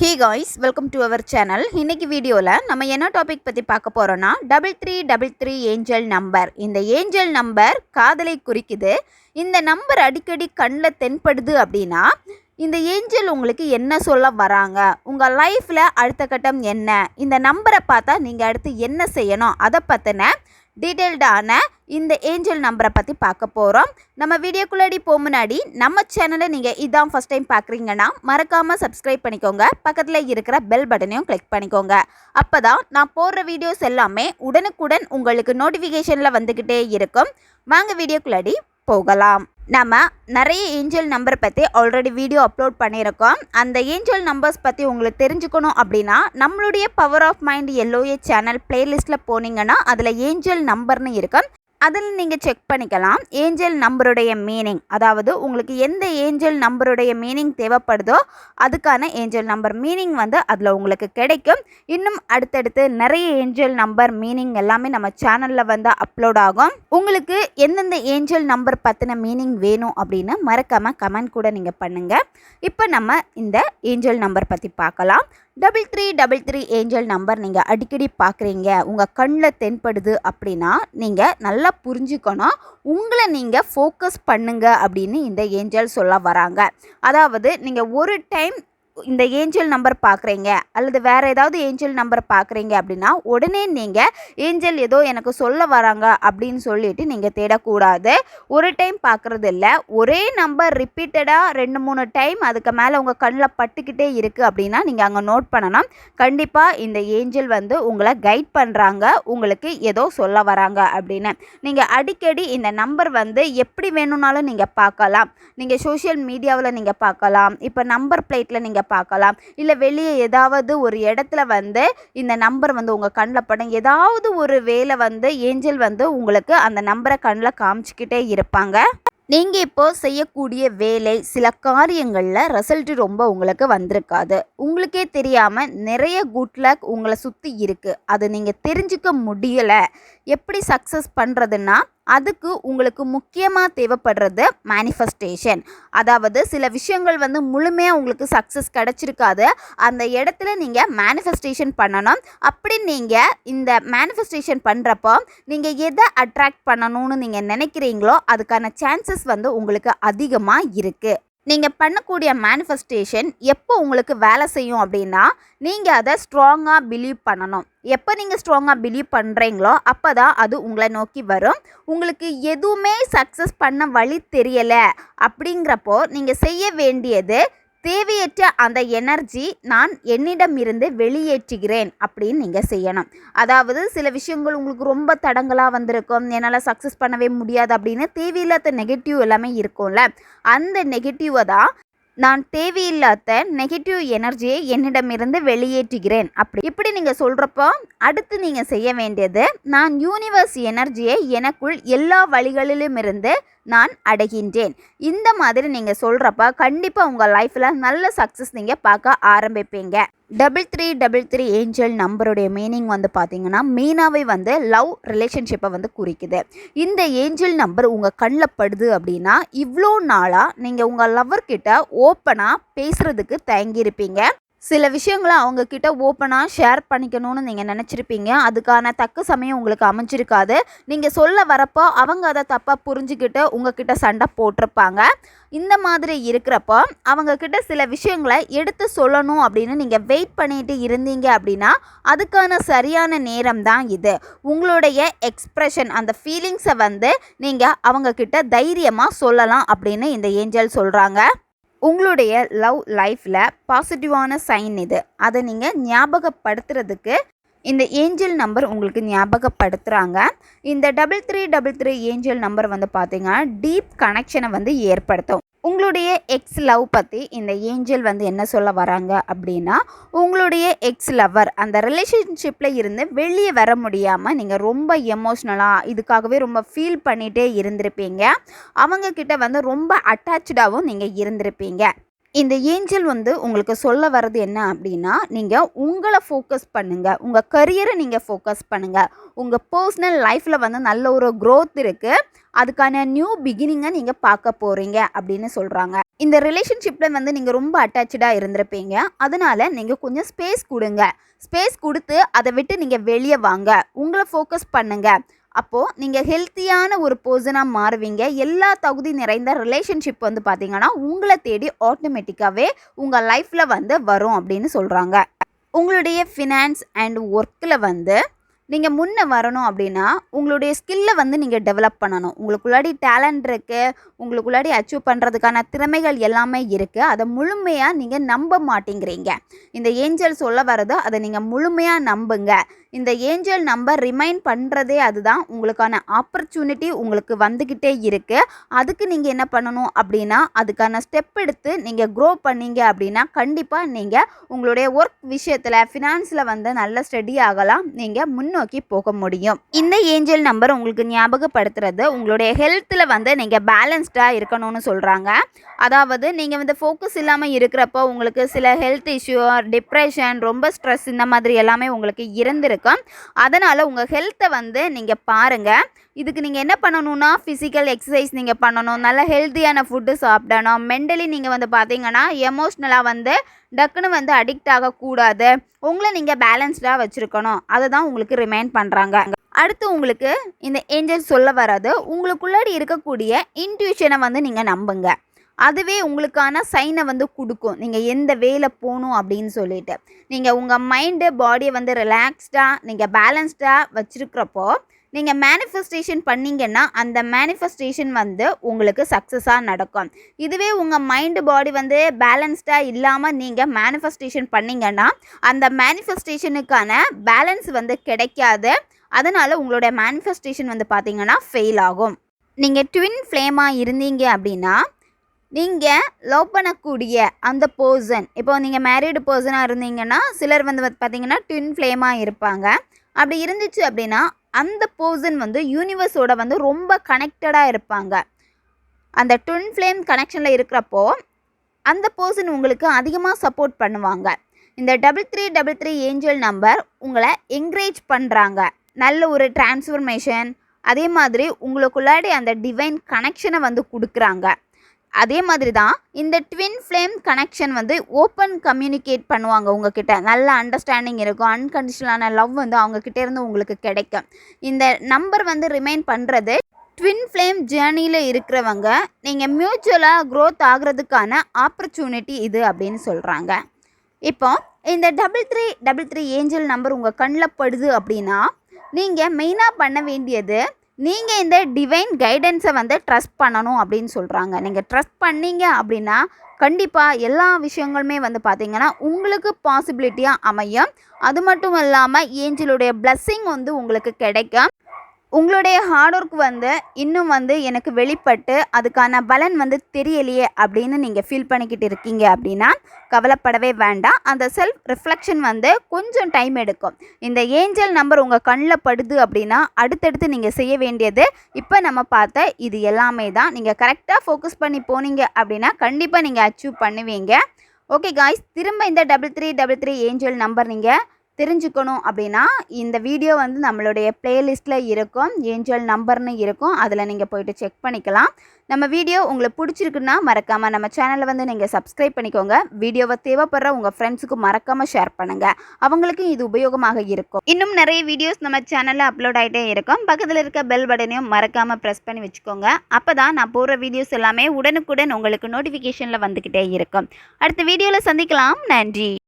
Hey guys welcome to our channel இன்றைக்கி வீடியோவில் நம்ம என்ன டாபிக் பற்றி பார்க்க போகிறோன்னா double three double three angel number இந்த ஏஞ்சல் நம்பர் காதலை குறிக்குது. இந்த நம்பர் அடிக்கடி கண்ணில் தென்படுது அப்படின்னா இந்த ஏஞ்சல் உங்களுக்கு என்ன சொல்ல வராங்க? உங்கள் லைஃப்பில் அடுத்த கட்டம் என்ன? இந்த நம்பரை பார்த்தா நீங்கள் அடுத்து என்ன செய்யணும்? அதை பற்றின டீட்டெயில்டான இந்த ஏஞ்சல் நம்பரை பற்றி பார்க்க போகிறோம் நம்ம வீடியோக்குள்ளாடி போக முன்னாடி நம்ம சேனலை நீங்கள் இதான் ஃபஸ்ட் டைம் பார்க்குறீங்கன்னா மறக்காமல் சப்ஸ்கிரைப் பண்ணிக்கோங்க. பக்கத்தில் இருக்கிற பெல் பட்டனையும் கிளிக் பண்ணிக்கோங்க. அப்போ தான் நான் போடுற வீடியோஸ் எல்லாமே உடனுக்குடன் உங்களுக்கு நோட்டிஃபிகேஷனில் வந்துக்கிட்டே இருக்கும். வாங்க வீடியோக்குள்ளாடி போகலாம். நம்ம நிறைய ஏஞ்சல் நம்பர் பற்றி ஆல்ரெடி வீடியோ அப்லோட் பண்ணியிருக்கோம். அந்த ஏஞ்சல் நம்பர்ஸ் பற்றி உங்களுக்கு தெரிஞ்சுக்கணும் அப்படின்னா நம்மளுடைய பவர் ஆஃப் மைண்ட் எல்லோஏ சேனல் பிளேலிஸ்ட்டில் போனீங்கன்னா அதில் ஏஞ்சல் நம்பர்னு இருக்கும். அதில் நீங்கள் செக் பண்ணிக்கலாம். ஏஞ்சல் நம்பருடைய மீனிங் அதாவது உங்களுக்கு எந்த ஏஞ்சல் நம்பருடைய மீனிங் தேவைப்படுதோ அதுக்கான ஏஞ்சல் நம்பர் மீனிங் வந்து அதில் உங்களுக்கு கிடைக்கும். இன்னும் அடுத்தடுத்து நிறைய ஏஞ்சல் நம்பர் மீனிங் எல்லாமே நம்ம சேனலில் வந்து அப்லோட் ஆகும். உங்களுக்கு எந்தெந்த ஏஞ்சல் நம்பர் பற்றின மீனிங் வேணும் அப்படின்னு மறக்காமல் கமெண்ட் கூட நீங்கள் பண்ணுங்கள் இப்போ நம்ம இந்த ஏஞ்சல் நம்பர் பற்றி பார்க்கலாம். Double three double three angel number நீங்கள் அடிக்கடி பார்க்குறீங்க. உங்கள் கண்ணில் தென்படுது அப்படின்னா நீங்கள் நல்லா புரிஞ்சுக்கணும். உங்களை நீங்கள் ஃபோக்கஸ் பண்ணுங்க அப்படின்னு இந்த ஏஞ்சல் சொல்ல வராங்க. அதாவது நீங்கள் ஒரு டைம் இந்த ஏஞ்சல் நம்பர் பார்க்குறீங்க அல்லது வேறு ஏதாவது ஏஞ்சல் நம்பர் பார்க்குறீங்க அப்படின்னா உடனே நீங்கள் ஏஞ்சல் ஏதோ எனக்கு சொல்ல வராங்க அப்படின்னு சொல்லிட்டு நீங்கள் தேடக்கூடாது. ஒரு டைம் பார்க்குறது இல்லை. ஒரே நம்பர் ரிப்பீட்டடாக ரெண்டு மூணு டைம் அதுக்கு மேலே உங்கள் கண்ணில் பட்டுக்கிட்டே இருக்குது அப்படின்னா நீங்கள் அங்கே நோட் பண்ணணும். கண்டிப்பாக இந்த ஏஞ்சல் வந்து உங்களை கைட் பண்ணுறாங்க உங்களுக்கு ஏதோ சொல்ல வராங்க அப்படின்னு. நீங்கள் அடிக்கடி இந்த நம்பர் வந்து எப்படி வேணும்னாலும் நீங்கள் பார்க்கலாம். நீங்கள் சோஷியல் மீடியாவில் நீங்கள் பார்க்கலாம். இப்போ நம்பர் பிளேட்டில் நீங்கள் பார்க்கலாம். இல்லை வெளியே ஏதாவது ஒரு இடத்துல வந்து இந்த நம்பர் வந்து உங்கள் கண்ணில் படம். ஏதாவது ஒரு வேலை வந்து ஏஞ்சல் வந்து உங்களுக்கு அந்த நம்பரை கண்ணில் காமிச்சிக்கிட்டே இருப்பாங்க. நீங்கள் இப்போ செய்யக்கூடிய வேலை சில காரியங்களில் ரிசல்ட் ரொம்ப உங்களுக்கு வந்திருக்காது. உங்களுக்கே தெரியாமல் நிறைய குட் லக் உங்களை சுற்றி இருக்குது அது நீங்கள் தெரிஞ்சுக்க முடியலை. எப்படி சக்ஸஸ் பண்ணுறதுன்னா அதுக்கு உங்களுக்கு முக்கியமாக தேவைப்படுறது மேனிஃபெஸ்டேஷன் அதாவது சில விஷயங்கள் வந்து முழுமையாக உங்களுக்கு சக்ஸஸ் கிடச்சிருக்காது. அந்த இடத்துல நீங்கள் மேனிஃபெஸ்டேஷன் பண்ணணும். அப்படி நீங்கள் இந்த மேனிஃபெஸ்டேஷன் பண்ணுறப்போ நீங்கள் எதை அட்ராக்ட் பண்ணணும்னு நீங்கள் நினைக்கிறீங்களோ அதுக்கான சான்சஸ் வந்து உங்களுக்கு அதிகமாக இருக்குது நீங்கள் பண்ணக்கூடிய மேனிஃபெஸ்டேஷன் எப்போ உங்களுக்கு வேலை செய்யும் அப்படின்னா நீங்கள் அதை ஸ்ட்ராங்காக பிலீவ் பண்ணணும். எப்போ நீங்கள் ஸ்ட்ராங்காக பிலீவ் பண்ணுறீங்களோ அப்போ தான் அது உங்களை நோக்கி வரும். உங்களுக்கு எதுவுமே சக்ஸஸ் பண்ண வழி தெரியலை அப்படிங்கிறப்போ நீங்கள் செய்ய வேண்டியது தேவையற்ற அந்த எனர்ஜி நான் என்னிடம் இருந்து வெளியேற்றுகிறேன் அப்படின்னு நீங்கள் செய்யணும். அதாவது சில விஷயங்கள் உங்களுக்கு ரொம்ப தடங்களாக வந்திருக்கும். என்னால் சக்ஸஸ் பண்ணவே முடியாது அப்படின்னு தேவையில்லாத நெகட்டிவ் எல்லாமே இருக்கும்ல. அந்த நெகட்டிவை தான் நான் தேவையில்லாத நெகட்டிவ் எனர்ஜியை என்னிடமிருந்து வெளியேற்றுகிறேன். அப்படி இப்படி நீங்கள் சொல்கிறப்போ அடுத்து நீங்கள் செய்ய வேண்டியது நான் யூனிவர்ஸ் எனர்ஜியை எனக்குள் எல்லா வழிகளிலும் இருந்து நான் அடைகின்றேன். இந்த மாதிரி நீங்கள் சொல்கிறப்ப கண்டிப்பாக உங்கள் லைஃப்பில் நல்ல சக்ஸஸ் நீங்கள் பார்க்க ஆரம்பிப்பீங்க. Double three double three angel நம்பருடைய meaning வந்து பார்த்தீங்கன்னா மெயினாகவே வந்து லவ் ரிலேஷன்ஷிப்பை வந்து குறிக்குது. இந்த ஏஞ்சல் நம்பர் உங்கள் கண்ணில் படுது அப்படின்னா இவ்வளோ நாளாக நீங்கள் உங்கள் லவ்வர்கிட்ட ஓப்பனாக பேசுகிறதுக்கு தயங்கியிருப்பீங்க. சில விஷயங்களை அவங்கக்கிட்ட ஓப்பனாக ஷேர் பண்ணிக்கணும்னு நீங்கள் நினச்சிருப்பீங்க. அதுக்கான தக்க சமயம் உங்களுக்கு அமைஞ்சிருக்காது. நீங்கள் சொல்ல வரப்போ அவங்க அதை தப்பாக புரிஞ்சுக்கிட்டு உங்ககிட்ட சண்டை போட்டிருப்பாங்க. இந்த மாதிரி இருக்கிறப்போ அவங்கக்கிட்ட சில விஷயங்களை எடுத்து சொல்லணும் அப்படின்னு நீங்கள் வெயிட் பண்ணிட்டு இருந்தீங்க அப்படின்னா அதுக்கான சரியான நேரம் தான் இது. உங்களுடைய எக்ஸ்ப்ரெஷன் அந்த ஃபீலிங்ஸை வந்து நீங்கள் அவங்கக்கிட்ட தைரியமாக சொல்லலாம் அப்படின்னு இந்த ஏஞ்சல் சொல்கிறாங்க உங்களுடைய லவ் லைஃப்பில் பாசிட்டிவான சைன் இது அதை நீங்கள் ஞாபகப்படுத்துறதுக்கு இந்த ஏஞ்சல் நம்பர் உங்களுக்கு ஞாபகப்படுத்துகிறாங்க இந்த double three double three angel number வந்து பார்த்திங்கன்னா டீப் கனெக்ஷனை வந்து ஏற்படுத்தும். உங்களுடைய எக்ஸ் லவ் பற்றி இந்த ஏஞ்சல் வந்து என்ன சொல்ல வராங்க அப்படின்னா உங்களுடைய எக்ஸ் லவர் அந்த ரிலேஷன்ஷிப்பில் இருந்து வெளியே வர முடியாமல் நீங்கள் ரொம்ப எமோஷ்னலாக இதுக்காகவே ரொம்ப ஃபீல் பண்ணிகிட்டே இருந்திருப்பீங்க. அவங்கக்கிட்ட வந்து ரொம்ப அட்டாச்சாகவும் நீங்கள் இருந்திருப்பீங்க. இந்த ஏஞ்சல் வந்து உங்களுக்கு சொல்ல வர்றது என்ன அப்படின்னா நீங்கள் உங்களை ஃபோக்கஸ் பண்ணுங்கள் உங்கள் கரியரை நீங்கள் ஃபோக்கஸ் பண்ணுங்கள் உங்கள் பர்சனல் லைஃப்பில் வந்து நல்ல ஒரு க்ரோத் இருக்குது அதுக்கான நியூ பிகினிங்கை நீங்கள் பார்க்க போகிறீங்க அப்படின்னு சொல்கிறாங்க இந்த ரிலேஷன்ஷிப்பில் வந்து நீங்கள் ரொம்ப அட்டாச்சாக இருந்திருப்பீங்க. அதனால் நீங்கள் கொஞ்சம் ஸ்பேஸ் கொடுங்க. ஸ்பேஸ் கொடுத்து அதை விட்டு நீங்கள் வெளியே வாங்க. உங்களை ஃபோக்கஸ் பண்ணுங்கள் அப்போது நீங்கள் ஹெல்த்தியான ஒரு பர்சனாக மாறுவீங்க. எல்லா தகுதி நிறைந்த ரிலேஷன்ஷிப் வந்து பார்த்தீங்கன்னா உங்களை தேடி ஆட்டோமேட்டிக்காகவே உங்கள் லைஃப்பில் வந்து வரும் அப்படின்னு சொல்கிறாங்க உங்களுடைய ஃபினான்ஸ் அண்ட் ஒர்க்கில் வந்து நீங்கள் முன்ன வரணும் அப்படின்னா உங்களுடைய ஸ்கில்லை வந்து நீங்கள் டெவலப் பண்ணணும். உங்களுக்குள்ளாடி டேலண்ட் இருக்குது உங்களுக்குள்ளாடி அச்சீவ் பண்ணுறதுக்கான திறமைகள் எல்லாமே இருக்குது அதை முழுமையாக நீங்கள் நம்ப மாட்டேங்கிறீங்க. இந்த ஏஞ்சல் சொல்ல வரதோ அதை நீங்கள் முழுமையாக நம்புங்க. இந்த ஏஞ்சல் நம்பர் ரிமைண்ட் பண்ணுறதே அதுதான். உங்களுக்கான ஆப்பர்ச்சுனிட்டி உங்களுக்கு வந்துக்கிட்டே இருக்குது அதுக்கு நீங்கள் என்ன பண்ணணும் அப்படின்னா அதுக்கான ஸ்டெப் எடுத்து நீங்கள் க்ரோ பண்ணீங்க அப்படின்னா கண்டிப்பாக நீங்கள் உங்களுடைய ஒர்க் விஷயத்தில் ஃபினான்ஸில் வந்து நல்ல ஸ்டடி ஆகலாம். நீங்கள் முன்னோக்கி போக முடியும். இந்த ஏஞ்சல் நம்பர் உங்களுக்கு ஞாபகப்படுத்துறது உங்களுடைய ஹெல்த்தில் வந்து நீங்கள் பேலன்ஸ்டாக இருக்கணும்னு சொல்கிறாங்க அதாவது நீங்கள் வந்து ஃபோக்கஸ் இல்லாமல் இருக்கிறப்போ உங்களுக்கு சில ஹெல்த் இஷ்யூ டிப்ரெஷன் ரொம்ப ஸ்ட்ரெஸ் இந்த மாதிரி எல்லாமே உங்களுக்கு இருக்கும். அதனால் உங்கள் ஹெல்த்தை வந்து நீங்கள் பாருங்கள் இதுக்கு நீங்கள் என்ன பண்ணணும்னா ஃபிசிக்கல் எக்ஸசைஸ் நீங்கள் பண்ணணும். நல்ல ஹெல்த்தியான ஃபுட்டு சாப்பிடணும். மென்டலி நீங்கள் வந்து பார்த்தீங்கன்னா எமோஷ்னலாக வந்து டக்குன்னு வந்து அடிக்ட் ஆகக்கூடாது. உங்களை நீங்கள் பேலன்ஸ்டாக வச்சுருக்கணும். அதை தான் உங்களுக்கு ரிமைண்ட் பண்ணுறாங்க அடுத்து உங்களுக்கு இந்த ஏஞ்சல் சொல்ல வராது உங்களுக்குள்ளாடி இருக்கக்கூடிய இன்ட்யூஷனை வந்து நீங்கள் நம்புங்க. அதுவே உங்களுக்கான சைனை வந்து கொடுக்கும். நீங்கள் எந்த வேலை போகணும் அப்படின்னு சொல்லிட்டு. நீங்கள் உங்கள் மைண்டு பாடியை வந்து ரிலாக்ஸ்டாக நீங்கள் பேலன்ஸ்டாக வச்சுருக்கிறப்போ நீங்கள் மேனிஃபெஸ்டேஷன் பண்ணிங்கன்னா அந்த மேனிஃபெஸ்டேஷன் வந்து உங்களுக்கு சக்ஸஸாக நடக்கும். இதுவே உங்கள் மைண்டு பாடி வந்து பேலன்ஸ்டாக இல்லாமல் நீங்கள் மேனிஃபெஸ்டேஷன் பண்ணிங்கன்னா அந்த மேனிஃபெஸ்டேஷனுக்கான பேலன்ஸ் வந்து கிடைக்காது. அதனால் உங்களுடைய மேனிஃபெஸ்டேஷன் வந்து பார்த்திங்கன்னா ஃபெயில் ஆகும். நீங்கள் ட்வின் ஃப்ளேமாக இருந்தீங்க அப்படின்னா நீங்கள் லவ் பண்ணக்கூடிய அந்த பர்சன் இப்போ நீங்கள் மேரீடு பர்சனாக இருந்தீங்கன்னா சிலர் வந்து பார்த்தீங்கன்னா ட்வின் ஃப்ளேமாக இருப்பாங்க. அப்படி இருந்துச்சு அப்படின்னா அந்த பர்சன் வந்து யூனிவர்ஸோட வந்து ரொம்ப கனெக்டடாக இருப்பாங்க. அந்த ட்வின் ஃப்ளேம் கனெக்ஷனில் இருக்கிறப்போ அந்த பர்சன் உங்களுக்கு அதிகமாக சப்போர்ட் பண்ணுவாங்க. இந்த double three double three angel number உங்களை என்கரேஜ் பண்ணுறாங்க நல்ல ஒரு டிரான்ஸ்ஃபர்மேஷன் அதே மாதிரி உங்களுக்குள்ளாடி அந்த டிவைன் கனெக்ஷனை வந்து கொடுக்குறாங்க. அதே மாதிரி தான் இந்த ட்வின் ஃப்ளேம் கனெக்ஷன் வந்து ஓப்பன் கம்யூனிகேட் பண்ணுவாங்க உங்ககிட்ட. நல்ல அண்டர்ஸ்டாண்டிங் இருக்கும். அன்கண்டிஷனலான லவ் வந்து அவங்கக்கிட்ட இருந்து உங்களுக்கு கிடைக்கும். இந்த நம்பர் வந்து ரிமைன் பண்ணுறது ட்வின் ஃப்ளேம் ஜேர்னியில் இருக்கிறவங்க நீங்கள் மியூச்சுவலாக க்ரோத் ஆகிறதுக்கான ஆப்பர்ச்சுனிட்டி இது அப்படின்னு சொல்கிறாங்க இப்போ இந்த double three double three angel number உங்கள் கண்ணில் படுது அப்படின்னா நீங்கள் மெயினாக பண்ண வேண்டியது நீங்கள் இந்த டிவைன் கைடன்ஸை வந்து ட்ரஸ்ட் பண்ணணும் அப்படின்னு சொல்கிறாங்க நீங்கள் ட்ரஸ்ட் பண்ணீங்க அப்படின்னா கண்டிப்பாக எல்லா விஷயங்களுமே வந்து பார்த்திங்கன்னா உங்களுக்கு பாசிபிலிட்டியாக அமையும். அது மட்டும் இல்லாமல் ஏஞ்சலுடைய பிளஸ்ஸிங் வந்து உங்களுக்கு கிடைக்கும். உங்களுடைய ஹார்ட் ஒர்க் வந்து இன்னும் வந்து எனக்கு வெளிப்பட்டு அதுக்கான பலன் வந்து தெரியலையே அப்படின்னு நீங்கள் ஃபீல் பண்ணிக்கிட்டு இருக்கீங்க அப்படின்னா கவலைப்படவே வேண்டாம். அந்த செல்ஃப் ரிஃப்ளெக்ஷன் வந்து கொஞ்சம் டைம் எடுக்கும். இந்த ஏஞ்சல் நம்பர் உங்கள் கண்ணில் படுது அப்படின்னா அடுத்தடுத்து நீங்கள் செய்ய வேண்டியது இப்போ நம்ம பார்த்த இது எல்லாமே தான். நீங்கள் கரெக்டாக ஃபோக்கஸ் பண்ணி போனீங்க அப்படின்னா கண்டிப்பாக நீங்கள் அச்சீவ் பண்ணுவீங்க. ஓகே காய்ஸ் திரும்ப இந்த double three double three angel number நீங்கள் தெரிஞ்சுக்கணும் அப்படின்னா இந்த வீடியோ வந்து நம்மளுடைய பிளேலிஸ்ட்டில் இருக்கும் ஏஞ்சல் நம்பர்னு இருக்கும் அதில் நீங்கள் போயிட்டு செக் பண்ணிக்கலாம். நம்ம வீடியோ உங்களுக்கு பிடிச்சிருக்குன்னா மறக்காமல் நம்ம சேனலை வந்து நீங்கள் சப்ஸ்கிரைப் பண்ணிக்கோங்க. வீடியோவை தேவைப்படுற உங்கள் ஃப்ரெண்ட்ஸுக்கு மறக்காமல் ஷேர் பண்ணுங்கள் அவங்களுக்கும் இது உபயோகமாக இருக்கும். இன்னும் நிறைய வீடியோஸ் நம்ம சேனலில் அப்லோட் ஆகிட்டே இருக்கும். பக்கத்தில் இருக்க பெல் பட்டனையும் மறக்காமல் ப்ரெஸ் பண்ணி வச்சுக்கோங்க. அப்போ தான் நான் போடுற வீடியோஸ் எல்லாமே உடனுக்குடன் உங்களுக்கு நோட்டிஃபிகேஷனில் வந்துக்கிட்டே இருக்கும். அடுத்த வீடியோவில் சந்திக்கலாம். நன்றி.